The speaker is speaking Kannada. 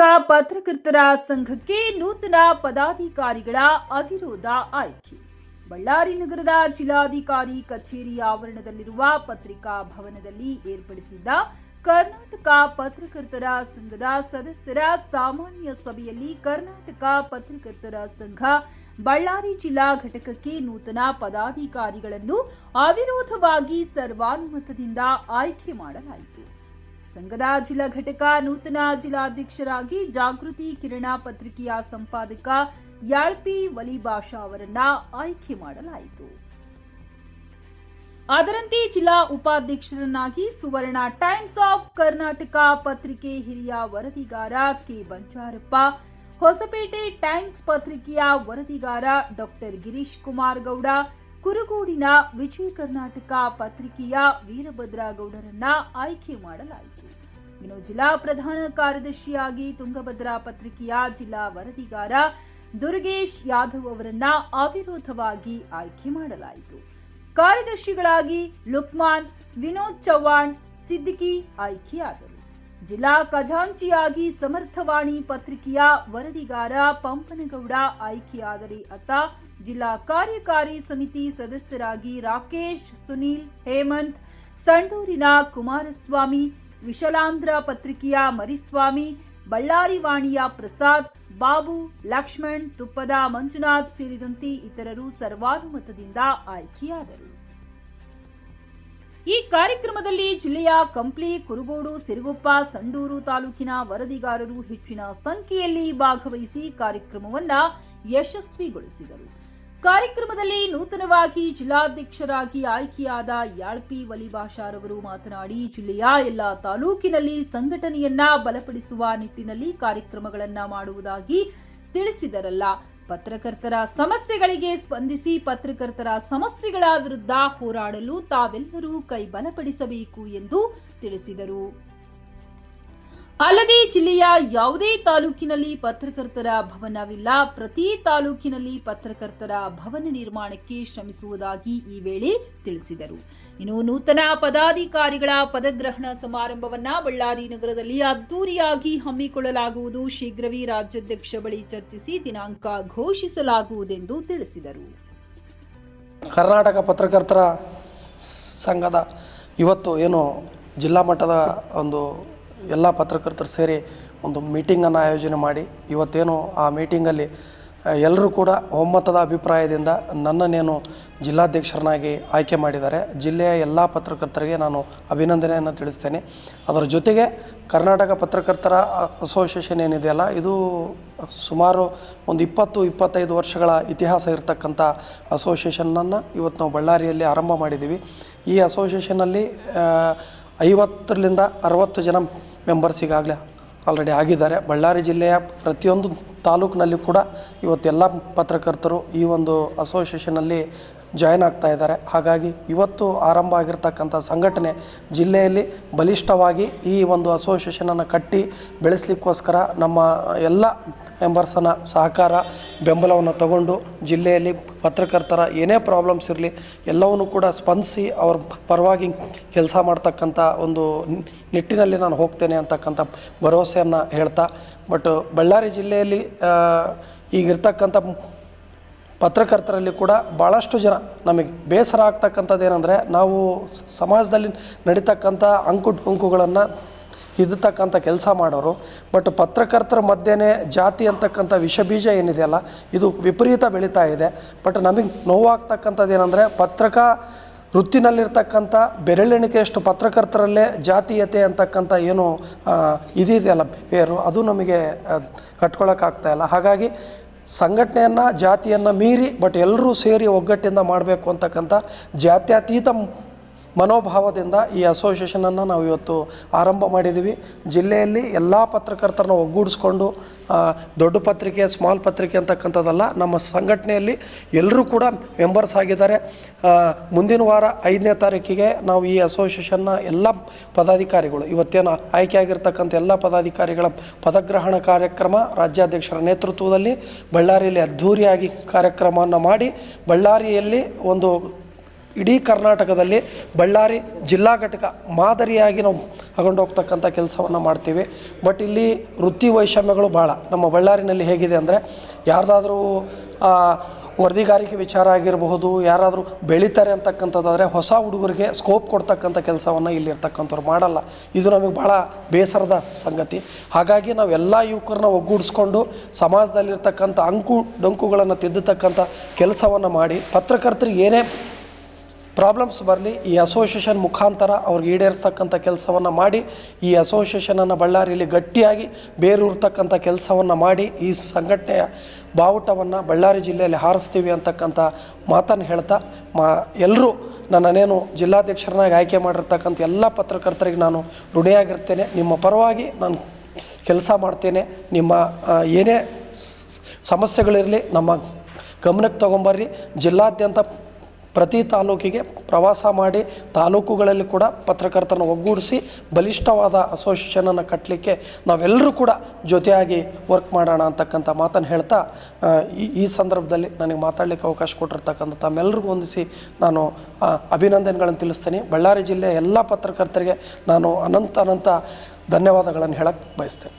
ಕರ್ನಾಟಕ ಪತ್ರಕರ್ತರ ಸಂಘಕ್ಕೆ ನೂತನ ಪದಾಧಿಕಾರಿಗಳ ಅವಿರೋಧ ಆಯ್ಕೆ. ಬಳ್ಳಾರಿ ನಗರದ ಜಿಲ್ಲಾಧಿಕಾರಿ ಕಚೇರಿ ಆವರಣದಲ್ಲಿರುವ ಪತ್ರಿಕಾ ಭವನದಲ್ಲಿ ಏರ್ಪಡಿಸಿದ್ದ ಕರ್ನಾಟಕ ಪತ್ರಕರ್ತರ ಸಂಘದ ಸದಸ್ಯರ ಸಾಮಾನ್ಯ ಸಭೆಯಲ್ಲಿ ಕರ್ನಾಟಕ ಪತ್ರಕರ್ತರ ಸಂಘ ಬಳ್ಳಾರಿ ಜಿಲ್ಲಾ ಘಟಕಕ್ಕೆ ನೂತನ ಪದಾಧಿಕಾರಿಗಳನ್ನು ಅವಿರೋಧವಾಗಿ ಸರ್ವಾನುಮತದಿಂದ ಆಯ್ಕೆ ಮಾಡಲಾಯಿತು. ಸಂಘದ ಜಿಲ್ಲಾ ಘಟಕ, ನೂತನ ಜಿಲ್ಲಾಧ್ಯಕ್ಷರಾಗಿ ಜಾಗೃತಿ ಕಿರಣ ಪತ್ರಿಕೆಯ ಸಂಪಾದಕ ಯಾಳ್ಪಿ ವಲಿಭಾಷಾ ಅವರನ್ನ ಆಯ್ಕೆ ಮಾಡಲಾಯಿತು. ಅದರಂತೆ ಜಿಲ್ಲಾ ಉಪಾಧ್ಯಕ್ಷರನ್ನಾಗಿ ಸುವರ್ಣ ಟೈಮ್ಸ್ ಆಫ್ ಕರ್ನಾಟಕ ಪತ್ರಿಕೆ ಹಿರಿಯ ವರದಿಗಾರ ಕೆ ಬಂಚಾರಪ್ಪ ಹೊಸಪೇಟೆ ಟೈಮ್ಸ್ ಪತ್ರಿಕೆಯ ವರದಿಗಾರ ಡಾಕ್ಟರ್ ಗಿರೀಶ್ ಕುಮಾರ್ ಗೌಡ ಕುರುಗೋಡಿನ ವಿಜಯ ಕರ್ನಾಟಕ ಪತ್ರಿಕೆಯ ವೀರಭದ್ರ ಗೌಡರನ್ನ ಆಯ್ಕೆ ಮಾಡಲಾಯಿತು. ಇನ್ನು ಜಿಲ್ಲಾ ಪ್ರಧಾನ ಕಾರ್ಯದರ್ಶಿಯಾಗಿ ತುಂಗಭದ್ರಾ ಪತ್ರಿಕೆಯ ಜಿಲ್ಲಾ ವರದಿಗಾರ ದುರ್ಗೇಶ್ ಯಾದವ್ ಅವರನ್ನ ಅವಿರೋಧವಾಗಿ ಆಯ್ಕೆ ಮಾಡಲಾಯಿತು. ಕಾರ್ಯದರ್ಶಿಗಳಾಗಿ ಲುಕ್ಮಾನ್, ವಿನೋದ್ ಚವ್ಹಾಣ್, ಸಿದ್ದಿಕಿ ಆಯ್ಕೆಯಾದರು. ಜಿಲ್ಲಾ ಖಜಾಂಚಿಯಾಗಿ ಸಮರ್ಥವಾಣಿ ಪತ್ರಿಕೆಯ ವರದಿಗಾರ ಪಂಪನಗೌಡ ಆಯ್ಕೆಯಾದರೆ ಅತ್ತ ಜಿಲ್ಲಾ ಕಾರ್ಯಕಾರಿ ಸಮಿತಿ ಸದಸ್ಯರಾಗಿ ರಾಕೇಶ್, ಸುನೀಲ್, ಹೇಮಂತ್, ಸಂಡೂರಿನ ಕುಮಾರಸ್ವಾಮಿ, ವಿಶಲಾಂಧ್ರ ಪತ್ರಿಕೆಯ ಮರಿಸ್ವಾಮಿ ಬಳ್ಳಾರಿ ವಾಣಿಯ ಪ್ರಸಾದ್, ಬಾಬು, ಲಕ್ಷ್ಮಣ್, ತುಪ್ಪದ ಮಂಜುನಾಥ್ ಸೇರಿದಂತೆ ಇತರರು ಸರ್ವಾನುಮತದಿಂದ ಆಯ್ಕೆಯಾದರು. ಈ ಕಾರ್ಯಕ್ರಮದಲ್ಲಿ ಜಿಲ್ಲೆಯ ಕಂಪ್ಲಿ, ಕುರುಗೋಡು, ಸಿರುಗುಪ್ಪ, ಸಂಡೂರು ತಾಲೂಕಿನ ವರದಿಗಾರರು ಹೆಚ್ಚಿನ ಸಂಖ್ಯೆಯಲ್ಲಿ ಭಾಗವಹಿಸಿ ಕಾರ್ಯಕ್ರಮವನ್ನು ಯಶಸ್ವಿಗೊಳಿಸಿದರು. ಕಾರ್ಯಕ್ರಮದಲ್ಲಿ ನೂತನವಾಗಿ ಜಿಲ್ಲಾಧ್ಯಕ್ಷರಾಗಿ ಆಯ್ಕೆಯಾದ ಯಾಳ್ಪಿ ವಲಿಭಾಷಾರವರು ಮಾತನಾಡಿ, ಜಿಲ್ಲೆಯ ಎಲ್ಲ ತಾಲೂಕಿನಲ್ಲಿ ಸಂಘಟನೆಯನ್ನ ಬಲಪಡಿಸುವ ನಿಟ್ಟಿನಲ್ಲಿ ಕಾರ್ಯಕ್ರಮಗಳನ್ನು ಮಾಡುವುದಾಗಿ ತಿಳಿಸಿದರಲ್ಲ. ಪತ್ರಕರ್ತರ ಸಮಸ್ಯೆಗಳಿಗೆ ಸ್ಪಂದಿಸಿ ಪತ್ರಕರ್ತರ ಸಮಸ್ಯೆಗಳ ವಿರುದ್ಧ ಹೋರಾಡಲು ತಾವೆಲ್ಲರೂ ಕೈ ಬಲಪಡಿಸಬೇಕು ಎಂದು ತಿಳಿಸಿದರು. ಅಲ್ಲದೆ ಜಿಲ್ಲೆಯ ಯಾವುದೇ ತಾಲೂಕಿನಲ್ಲಿ ಪತ್ರಕರ್ತರ ಭವನವಿಲ್ಲ. ಪ್ರತಿ ತಾಲೂಕಿನಲ್ಲಿ ಪತ್ರಕರ್ತರ ಭವನ ನಿರ್ಮಾಣಕ್ಕೆ ಶ್ರಮಿಸುವುದಾಗಿ ಈ ವೇಳೆ ತಿಳಿಸಿದರು. ಇನ್ನು ನೂತನ ಪದಾಧಿಕಾರಿಗಳ ಪದಗ್ರಹಣ ಸಮಾರಂಭವನ್ನ ಬಳ್ಳಾರಿ ನಗರದಲ್ಲಿ ಅದ್ದೂರಿಯಾಗಿ ಹಮ್ಮಿಕೊಳ್ಳಲಾಗುವುದು. ಶೀಘ್ರವೇ ರಾಜ್ಯಾಧ್ಯಕ್ಷ ಬಳಿ ಚರ್ಚಿಸಿ ದಿನಾಂಕ ಘೋಷಿಸಲಾಗುವುದೆಂದು ತಿಳಿಸಿದರು. ಕರ್ನಾಟಕ ಪತ್ರಕರ್ತರ ಸಂಘದ ಇವತ್ತು ಏನು ಜಿಲ್ಲಾ ಮಟ್ಟದ ಒಂದು ಎಲ್ಲ ಪತ್ರಕರ್ತರು ಸೇರಿ ಒಂದು ಮೀಟಿಂಗನ್ನು ಆಯೋಜನೆ ಮಾಡಿ ಇವತ್ತೇನು ಆ ಮೀಟಿಂಗಲ್ಲಿ ಎಲ್ಲರೂ ಕೂಡ ಒಮ್ಮತದ ಅಭಿಪ್ರಾಯದಿಂದ ನನ್ನನ್ನೇನು ಜಿಲ್ಲಾಧ್ಯಕ್ಷರನ್ನಾಗಿ ಆಯ್ಕೆ ಮಾಡಿದ್ದಾರೆ. ಜಿಲ್ಲೆಯ ಎಲ್ಲ ಪತ್ರಕರ್ತರಿಗೆ ನಾನು ಅಭಿನಂದನೆಯನ್ನು ತಿಳಿಸ್ತೇನೆ. ಅದರ ಜೊತೆಗೆ ಕರ್ನಾಟಕ ಪತ್ರಕರ್ತರ ಅಸೋಸಿಯೇಷನ್ ಏನಿದೆಯಲ್ಲ ಇದು ಸುಮಾರು ಒಂದು ಇಪ್ಪತ್ತು, ಇಪ್ಪತ್ತೈದು ವರ್ಷಗಳ ಇತಿಹಾಸ ಇರತಕ್ಕಂಥ ಅಸೋಸಿಯೇಷನನ್ನು ಇವತ್ತು ನಾವು ಬಳ್ಳಾರಿಯಲ್ಲಿ ಆರಂಭ ಮಾಡಿದ್ದೀವಿ. ಈ ಅಸೋಸಿಯೇಷನಲ್ಲಿ ಐವತ್ತರಿಂದ ಅರವತ್ತು ಜನ ಮೆಂಬರ್ಸ್ ಈಗಾಗಲೇ ಆಲ್ರೆಡಿ ಆಗಿದ್ದಾರೆ. ಬಳ್ಳಾರಿ ಜಿಲ್ಲೆಯ ಪ್ರತಿಯೊಂದು ತಾಲೂಕಿನಲ್ಲಿ ಕೂಡ ಇವತ್ತೆಲ್ಲ ಪತ್ರಕರ್ತರು ಈ ಒಂದು ಅಸೋಸಿಯೇಷನಲ್ಲಿ ಜಾಯ್ನ್ ಆಗ್ತಾ ಇದ್ದಾರೆ. ಹಾಗಾಗಿ ಇವತ್ತು ಆರಂಭ ಆಗಿರ್ತಕ್ಕಂಥ ಸಂಘಟನೆ ಜಿಲ್ಲೆಯಲ್ಲಿ ಬಲಿಷ್ಠವಾಗಿ ಈ ಒಂದು ಅಸೋಸಿಯೇಷನನ್ನು ಕಟ್ಟಿ ಬೆಳೆಸಲಿಕ್ಕೋಸ್ಕರ ನಮ್ಮ ಎಲ್ಲ ಮೆಂಬರ್ಸನ ಸಹಕಾರ ಬೆಂಬಲವನ್ನು ತಗೊಂಡು ಜಿಲ್ಲೆಯಲ್ಲಿ ಪತ್ರಕರ್ತರ ಏನೇ ಪ್ರಾಬ್ಲಮ್ಸ್ ಇರಲಿ ಎಲ್ಲವನ್ನು ಕೂಡ ಸ್ಪಂದಿಸಿ ಅವ್ರ ಪರವಾಗಿ ಕೆಲಸ ಮಾಡ್ತಕ್ಕಂಥ ಒಂದು ನಿಟ್ಟಿನಲ್ಲಿ ನಾನು ಹೋಗ್ತೇನೆ ಅಂತಕ್ಕಂಥ ಭರವಸೆಯನ್ನು ಹೇಳ್ತಾ, ಬಟ್ ಬಳ್ಳಾರಿ ಜಿಲ್ಲೆಯಲ್ಲಿ ಈಗಿರ್ತಕ್ಕಂಥ ಪತ್ರಕರ್ತರಲ್ಲಿ ಕೂಡ ಭಾಳಷ್ಟು ಜನ ನಮಗೆ ಬೇಸರ ಆಗ್ತಕ್ಕಂಥದ್ದು ಏನಂದರೆ ನಾವು ಸಮಾಜದಲ್ಲಿ ನಡೀತಕ್ಕಂಥ ಅಂಕು ಡೊಂಕುಗಳನ್ನು ಹಿದತಕ್ಕಂಥ ಕೆಲಸ ಮಾಡೋರು. ಬಟ್ ಪತ್ರಕರ್ತರ ಮಧ್ಯೆನೇ ಜಾತಿ ಅಂತಕ್ಕಂಥ ವಿಷಬೀಜ ಏನಿದೆಯಲ್ಲ ಇದು ವಿಪರೀತ ಬೆಳೀತಾ ಇದೆ. ಬಟ್ ನಮಗೆ ನೋವಾಗ್ತಕ್ಕಂಥದ್ದು ಏನಂದರೆ ಪತ್ರಕ ವೃತ್ತಿನಲ್ಲಿರ್ತಕ್ಕಂಥ ಬೆರಳೆಣಿಕೆಯಷ್ಟು ಪತ್ರಕರ್ತರಲ್ಲೇ ಜಾತೀಯತೆ ಅಂತಕ್ಕಂಥ ಏನು ಇದಿದೆಯಲ್ಲ ಬೇರು, ಅದು ನಮಗೆ ಕಟ್ಕೊಳ್ಳೋಕ್ಕಾಗ್ತಾ ಇಲ್ಲ. ಹಾಗಾಗಿ ಸಂಘಟನೆಯನ್ನು, ಜಾತಿಯನ್ನು ಮೀರಿ, ಬಟ್ ಎಲ್ಲರೂ ಸೇರಿ ಒಗ್ಗಟ್ಟಿಂದ ಮಾಡಬೇಕು ಅಂತಕ್ಕಂಥ ಜಾತ್ಯತೀತ ಮನೋಭಾವದಿಂದ ಈ ಅಸೋಸಿಯೇಷನನ್ನು ನಾವು ಇವತ್ತು ಆರಂಭ ಮಾಡಿದ್ದೀವಿ ಜಿಲ್ಲೆಯಲ್ಲಿ ಎಲ್ಲ ಪತ್ರಕರ್ತರನ್ನ ಒಗ್ಗೂಡಿಸ್ಕೊಂಡು ದೊಡ್ಡ ಪತ್ರಿಕೆ ಸ್ಮಾಲ್ ಪತ್ರಿಕೆ ಅಂತಕ್ಕಂಥದ್ದಲ್ಲ, ನಮ್ಮ ಸಂಘಟನೆಯಲ್ಲಿ ಎಲ್ಲರೂ ಕೂಡ ಮೆಂಬರ್ಸ್ ಆಗಿದ್ದಾರೆ. ಮುಂದಿನ ವಾರ ಐದನೇ ತಾರೀಕಿಗೆ ನಾವು ಈ ಅಸೋಸಿಯೇಷನ್ನ ಎಲ್ಲ ಪದಾಧಿಕಾರಿಗಳು, ಇವತ್ತೇನು ಆಯ್ಕೆಯಾಗಿರ್ತಕ್ಕಂಥ ಎಲ್ಲ ಪದಾಧಿಕಾರಿಗಳ ಪದಗ್ರಹಣ ಕಾರ್ಯಕ್ರಮ ರಾಜ್ಯಾಧ್ಯಕ್ಷರ ನೇತೃತ್ವದಲ್ಲಿ, ಬಳ್ಳಾರಿಯಲ್ಲಿ ಅದ್ಧೂರಿಯಾಗಿ ಕಾರ್ಯಕ್ರಮವನ್ನು ಮಾಡಿ, ಬಳ್ಳಾರಿಯಲ್ಲಿ ಒಂದು ಇಡೀ ಕರ್ನಾಟಕದಲ್ಲಿ ಬಳ್ಳಾರಿ ಜಿಲ್ಲಾ ಘಟಕ ಮಾದರಿಯಾಗಿ ನಾವು ತಗೊಂಡು ಹೋಗ್ತಕ್ಕಂಥ ಕೆಲಸವನ್ನು ಮಾಡ್ತೀವಿ. ಬಟ್ ಇಲ್ಲಿ ವೃತ್ತಿ ವೈಷಮ್ಯಗಳು ಭಾಳ. ನಮ್ಮ ಬಳ್ಳಾರಿನಲ್ಲಿ ಹೇಗಿದೆ ಅಂದರೆ ಯಾರ್ದಾದರೂ ವರದಿಗಾರಿಕೆ ವಿಚಾರ ಆಗಿರಬಹುದು, ಯಾರಾದರೂ ಬೆಳೀತಾರೆ ಅಂತಕ್ಕಂಥದ್ದಾದರೆ ಹೊಸ ಹುಡುಗರಿಗೆ ಸ್ಕೋಪ್ ಕೊಡ್ತಕ್ಕಂಥ ಕೆಲಸವನ್ನು ಇಲ್ಲಿರ್ತಕ್ಕಂಥವ್ರು ಮಾಡಲ್ಲ. ಇದು ನಮಗೆ ಭಾಳ ಬೇಸರದ ಸಂಗತಿ. ಹಾಗಾಗಿ ನಾವೆಲ್ಲ ಯುವಕರನ್ನ ಒಗ್ಗೂಡಿಸ್ಕೊಂಡು ಸಮಾಜದಲ್ಲಿರ್ತಕ್ಕಂಥ ಅಂಕು ಡೊಂಕುಗಳನ್ನು ತಿದ್ದತಕ್ಕಂಥ ಕೆಲಸವನ್ನು ಮಾಡಿ, ಪತ್ರಕರ್ತರಿಗೆ ಏನೇ ಪ್ರಾಬ್ಲಮ್ಸ್ ಬರಲಿ, ಈ ಅಸೋಸಿಯೇಷನ್ ಮುಖಾಂತರ ಅವ್ರಿಗೆ ಈಡೇರಿಸ್ತಕ್ಕಂಥ ಕೆಲಸವನ್ನು ಮಾಡಿ, ಈ ಅಸೋಸಿಯೇಷನನ್ನು ಬಳ್ಳಾರಿಯಲ್ಲಿ ಗಟ್ಟಿಯಾಗಿ ಬೇರೂರ್ತಕ್ಕಂಥ ಕೆಲಸವನ್ನು ಮಾಡಿ, ಈ ಸಂಘಟನೆಯ ಬಾವುಟವನ್ನು ಬಳ್ಳಾರಿ ಜಿಲ್ಲೆಯಲ್ಲಿ ಹಾರಿಸ್ತೀವಿ ಅಂತಕ್ಕಂಥ ಮಾತನ್ನು ಹೇಳ್ತಾ, ಮಾ ಎಲ್ಲರೂ ನನ್ನನ್ನೇನು ಜಿಲ್ಲಾಧ್ಯಕ್ಷರನ್ನಾಗಿ ಆಯ್ಕೆ ಮಾಡಿರ್ತಕ್ಕಂಥ ಎಲ್ಲ ಪತ್ರಕರ್ತರಿಗೆ ನಾನು ಋಣಿಯಾಗಿರ್ತೇನೆ. ನಿಮ್ಮ ಪರವಾಗಿ ನಾನು ಕೆಲಸ ಮಾಡ್ತೇನೆ. ನಿಮ್ಮ ಏನೇ ಸಮಸ್ಯೆಗಳಿರಲಿ, ನಮ್ಮ ಗಮನಕ್ಕೆ ತೊಗೊಂಬರ್ರಿ. ಜಿಲ್ಲಾದ್ಯಂತ ಪ್ರತಿ ತಾಲೂಕಿಗೆ ಪ್ರವಾಸ ಮಾಡಿ ತಾಲೂಕುಗಳಲ್ಲಿ ಕೂಡ ಪತ್ರಕರ್ತರನ್ನು ಒಗ್ಗೂಡಿಸಿ ಬಲಿಷ್ಠವಾದ ಅಸೋಸಿಯೇಷನನ್ನು ಕಟ್ಟಲಿಕ್ಕೆ ನಾವೆಲ್ಲರೂ ಕೂಡ ಜೊತೆಯಾಗಿ ವರ್ಕ್ ಮಾಡೋಣ ಅಂತಕ್ಕಂಥ ಮಾತನ್ನು ಹೇಳ್ತಾ ಈ ಈ ಸಂದರ್ಭದಲ್ಲಿ ನನಗೆ ಮಾತಾಡಲಿಕ್ಕೆ ಅವಕಾಶ ಕೊಟ್ಟಿರ್ತಕ್ಕಂಥ ತಮ್ಮೆಲ್ಲರಿಗೂ ಹೊಂದಿಸಿ ನಾನು ಅಭಿನಂದನೆಗಳನ್ನು ತಿಳಿಸ್ತೇನೆ. ಬಳ್ಳಾರಿ ಜಿಲ್ಲೆಯ ಎಲ್ಲ ಪತ್ರಕರ್ತರಿಗೆ ನಾನು ಅನಂತ ಅನಂತ ಧನ್ಯವಾದಗಳನ್ನು ಹೇಳಕ್ಕೆ ಬಯಸ್ತೇನೆ.